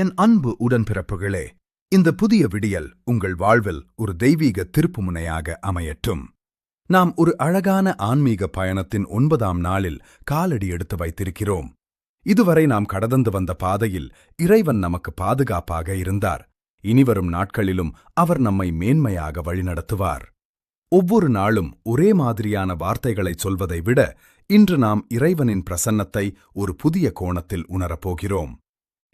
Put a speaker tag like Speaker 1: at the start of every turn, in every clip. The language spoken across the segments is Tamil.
Speaker 1: என் அன்பு உடன்பிறப்புகளே இந்த புதிய விடியல் உங்கள் வாழ்வில் ஒரு தெய்வீக திருப்புமுனையாக அமையட்டும். நாம் ஒரு அழகான ஆன்மீக பயணத்தின் ஒன்பதாம் நாளில் காலடி எடுத்து வைத்திருக்கிறோம். இதுவரை நாம் கடந்து வந்த பாதையில் இறைவன் நமக்கு பாதுகாப்பாக இருந்தார். இனிவரும் நாட்களிலும் அவர் நம்மை மேன்மையாக வழிநடத்துவார். ஒவ்வொரு நாளும் ஒரே மாதிரியான வார்த்தைகளைச் சொல்வதை விட இன்று நாம் இறைவனின் பிரசன்னத்தை ஒரு புதிய கோணத்தில் உணரப்போகிறோம்.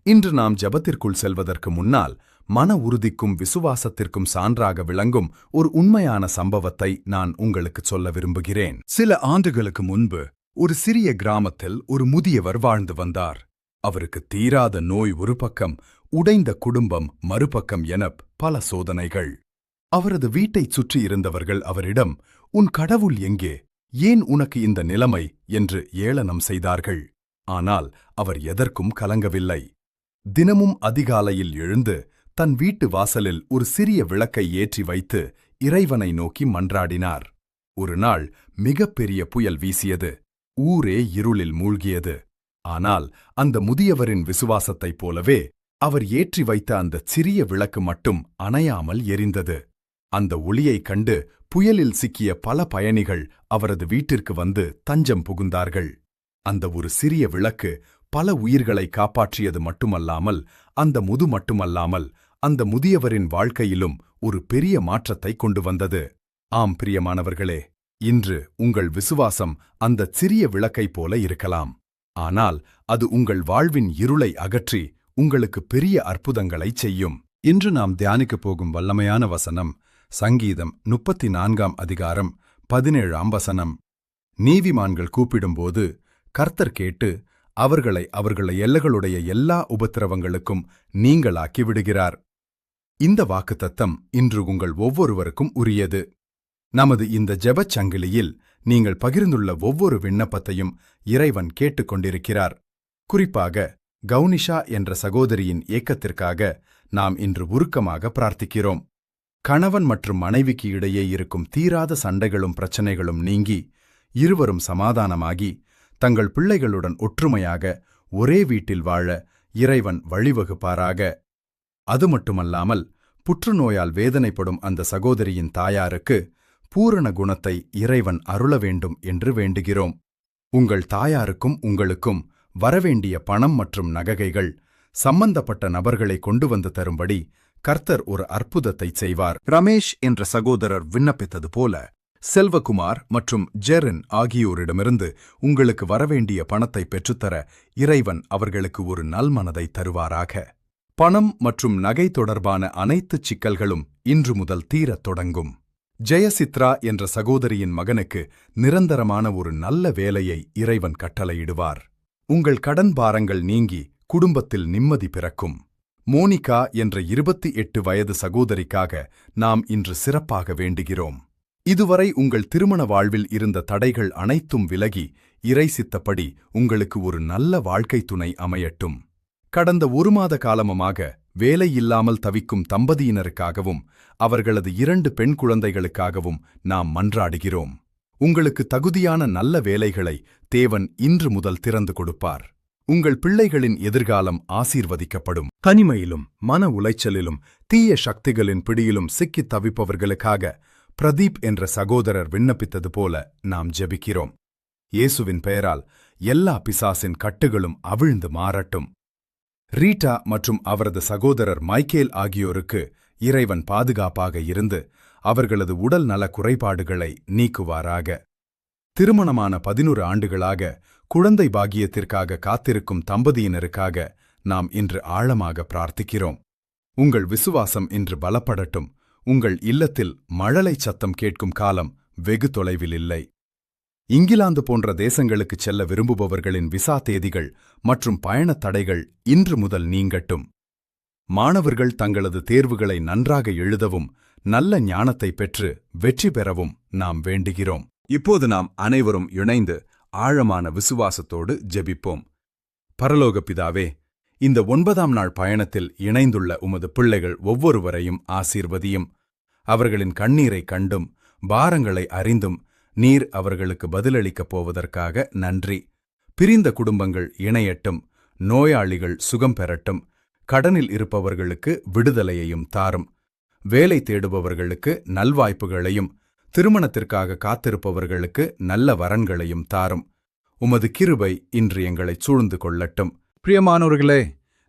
Speaker 1: இன்று நாம் ஜெபத்திற்குள் செல்வதற்கு முன்னால் மன உறுதிக்கும் விசுவாசத்திற்கும் சான்றாக விளங்கும் ஒரு உண்மையான சம்பவத்தை நான் உங்களுக்கு சொல்ல விரும்புகிறேன். சில ஆண்டுகளுக்கு முன்பு ஒரு சிறிய கிராமத்தில் ஒரு முதியவர் வாழ்ந்து வந்தார். அவருக்கு தீராத நோய் ஒரு பக்கம் உடைந்த குடும்பம் மறுபக்கம் என பல சோதனைகள். அவரது வீட்டைச் சுற்றி இருந்தவர்கள் அவரிடம் உன் கடவுள் எங்கே? ஏன் உனக்கு இந்த நிலைமை? என்று ஏளனம் செய்தார்கள். ஆனால் அவர் எதற்கும் கலங்கவில்லை. தினமும் அதிகாலையில் எழுந்து தன் வீட்டு வாசலில் ஒரு சிறிய விளக்கை ஏற்றி வைத்து இறைவனை நோக்கி மன்றாடினார். ஒரு நாள் மிகப்பெரிய புயல் வீசியது. ஊரே இருளில் மூழ்கியது. ஆனால் அந்த முதியவரின் விசுவாசத்தைப் போலவே அவர் ஏற்றி வைத்த அந்த சிறிய விளக்கு மட்டும் அணையாமல் எரிந்தது. அந்த ஒளியைக் கண்டு புயலில் சிக்கிய பல பயணிகள் அவரது வீட்டிற்கு வந்து தஞ்சம் புகுந்தார்கள். அந்த ஒரு சிறிய விளக்கு பல உயிர்களை காப்பாற்றியது மட்டுமல்லாமல் அந்த முது மட்டுமல்லாமல் அந்த முதியவரின் வாழ்க்கையிலும் ஒரு பெரிய மாற்றத்தை கொண்டு வந்தது. ஆம் பிரியமானவர்களே இன்று உங்கள் விசுவாசம் அந்தச் சிறிய விளக்கைப் போல இருக்கலாம். ஆனால் அது உங்கள் வாழ்வின் இருளை அகற்றி உங்களுக்கு பெரிய அற்புதங்களைச் செய்யும். இன்று நாம் தியானிக்கப் போகும் வல்லமையான வசனம் சங்கீதம் முப்பத்தி நான்காம் அதிகாரம் பதினேழாம் வசனம். நீதிமான்கள் கூப்பிடும்போது கர்த்தர் கேட்டு அவர்களை அவர்களை எல்லைகளுடைய எல்லா உபத்திரவங்களுக்கும் நீங்களாக்கி விடுகிறார். இந்த வாக்குத்தத்தம் இன்று உங்கள் ஒவ்வொருவருக்கும் உரியது. நமது இந்த ஜெபச் சங்கிலியில் நீங்கள் பகிர்ந்துள்ள ஒவ்வொரு விண்ணப்பத்தையும் இறைவன் கேட்டுக்கொண்டிருக்கிறார் குறிப்பாக கவுனிஷா என்ற சகோதரியின் ஏக்கத்திற்காக நாம் இன்று உருக்கமாக பிரார்த்திக்கிறோம். கணவன் மற்றும் மனைவிக்கு இடையே இருக்கும் தீராத சண்டைகளும் பிரச்சனைகளும் நீங்கி இருவரும் சமாதானமாகி தங்கள் பிள்ளைகளுடன் ஒற்றுமையாக ஒரே வீட்டில் வாழ இறைவன் வழிவகுப்பாராக. அது மட்டுமல்லாமல் புற்றுநோயால் வேதனைப்படும் அந்த சகோதரியின் தாயாருக்கு பூரண குணத்தை இறைவன் அருள வேண்டும் என்று வேண்டுகிறோம். உங்கள் தாயாருக்கும் உங்களுக்கும் வரவேண்டிய பணம் மற்றும் நகைகள் சம்பந்தப்பட்ட நபர்களை கொண்டு வந்து தரும்படி கர்த்தர் ஒரு அற்புதத்தை செய்வார். ரமேஷ் என்ற சகோதரர் விண்ணப்பித்தது போல செல்வகுமார் மற்றும் ஜெரின் ஆகியோரிடமிருந்து உங்களுக்கு வரவேண்டிய பணத்தை பெற்றுத்தர இறைவன் அவர்களுக்கு ஒரு நல்மனதை தருவாராக. பணம் மற்றும் நகை தொடர்பான அனைத்து சிக்கல்களும் இன்று முதல் தீரத் தொடங்கும். ஜெயசித்ரா என்ற சகோதரியின் மகனுக்கு நிரந்தரமான ஒரு நல்ல வேலையை இறைவன் கட்டளையிடுவார். உங்கள் கடன் பாரங்கள் நீங்கி குடும்பத்தில் நிம்மதி பிறக்கும். மோனிகா என்ற இருபத்தி எட்டு வயது சகோதரிக்காக நாம் இன்று சிறப்பாக வேண்டுகிறோம். இதுவரை உங்கள் திருமண வாழ்வில் இருந்த தடைகள் அனைத்தும் விலகி இறைசித்தபடி உங்களுக்கு ஒரு நல்ல வாழ்க்கை துணை அமையட்டும். கடந்த ஒரு மாத காலமுமாக வேலை இல்லாமல் தவிக்கும் தம்பதியினருக்காகவும் அவர்களது இரண்டு பெண் குழந்தைகளுக்காகவும் நாம் மன்றாடுகிறோம். உங்களுக்கு தகுதியான நல்ல வேலைகளை தேவன் இன்று முதல் திறந்து கொடுப்பார். உங்கள் பிள்ளைகளின் எதிர்காலம் ஆசீர்வதிக்கப்படும். தனிமையிலும் மன உளைச்சலிலும் தீய சக்திகளின் பிடியிலும் சிக்கித் தவிப்பவர்களுக்காக பிரதீப் என்ற சகோதரர் விண்ணப்பித்தது போல நாம் ஜெபிக்கிறோம். இயேசுவின் பெயரால் எல்லா பிசாசின் கட்டுகளும் அவிழ்ந்து மாறட்டும். ரீட்டா மற்றும் அவரது சகோதரர் மைக்கேல் ஆகியோருக்கு இறைவன் பாதுகாப்பாக இருந்து அவர்களது உடல் நல குறைபாடுகளை நீக்குவாராக. திருமணமான பதினொரு ஆண்டுகளாக குழந்தை பாகியத்திற்காக காத்திருக்கும் தம்பதியினருக்காக நாம் இன்று ஆழமாக பிரார்த்திக்கிறோம். உங்கள் விசுவாசம் இன்று பலப்படட்டும். உங்கள் இல்லத்தில் மழலை சத்தம் கேட்கும் காலம் வெகு தொலைவில் இல்லை. இங்கிலாந்து போன்ற தேசங்களுக்குச் செல்ல விரும்புபவர்களின் விசா தேதிகள் மற்றும் பயணத் தடைகள் இன்று முதல் நீங்கட்டும். மாணவர்கள் தங்களது தேர்வுகளை நன்றாக எழுதவும் நல்ல ஞானத்தை பெற்று வெற்றி பெறவும் நாம் வேண்டுகிறோம். இப்போது நாம் அனைவரும் இணைந்து ஆழமான விசுவாசத்தோடு ஜெபிப்போம். பரலோக பிதாவே இந்த ஒன்பதாம் நாள் பயணத்தில் இணைந்துள்ள உமது பிள்ளைகள் ஒவ்வொருவரையும் ஆசீர்வதியும். அவர்களின் கண்ணீரைக் கண்டும் பாரங்களை அறிந்தும் நீர் அவர்களுக்கு பதிலளிக்கப் போவதற்காக நன்றி. பிரிந்த குடும்பங்கள் இணையட்டும் நோயாளிகள் சுகம் பெறட்டும் கடனில் இருப்பவர்களுக்கு விடுதலையையும் தாரும். வேலை தேடுபவர்களுக்கு நல்வாய்ப்புகளையும் திருமணத்திற்காக காத்திருப்பவர்களுக்கு நல்ல வரன்களையும் தாரும். உமது கிருபை இன்று எங்களைச் சூழ்ந்து கொள்ளட்டும். பிரியமானோர்களே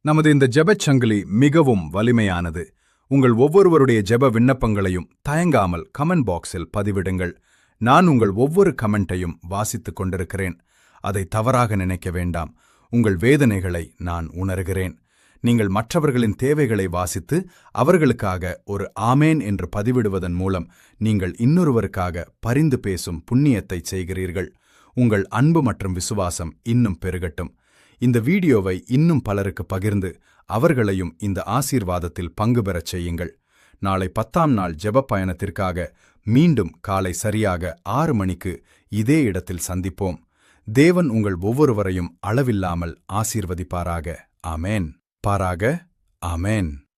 Speaker 1: நமது இந்த ஜெபச் சங்கிலி மிகவும் வலிமையானது. உங்கள் ஒவ்வொருவருடைய ஜெப விண்ணப்பங்களையும் தயங்காமல் கமெண்ட் பாக்ஸில் பதிவிடுங்கள். நான் உங்கள் ஒவ்வொரு கமெண்ட்டையும் வாசித்துக் கொண்டிருக்கிறேன். அதை தவறாக நினைக்க வேண்டாம். உங்கள் வேதனைகளை நான் உணர்கிறேன். நீங்கள் மற்றவர்களின் தேவைகளை வாசித்து அவர்களுக்காக ஒரு ஆமேன் என்று பதிவிடுவதன் மூலம் நீங்கள் இன்னொருவருக்காக பரிந்து பேசும் புண்ணியத்தை செய்கிறீர்கள். உங்கள் அன்பு மற்றும் விசுவாசம் இன்னும் பெருகட்டும். இந்த வீடியோவை இன்னும் பலருக்கு பகிர்ந்து அவர்களையும் இந்த ஆசீர்வாதத்தில் பங்கு பெறச் செய்யுங்கள். நாளை பத்தாம் நாள் ஜெப பயணத்திற்காக மீண்டும் காலை சரியாக ஆறு மணிக்கு இதே இடத்தில் சந்திப்போம். தேவன் உங்கள் ஒவ்வொருவரையும் அளவில்லாமல் ஆசீர்வதிப்பாராக. ஆமேன். பாராக. ஆமேன்.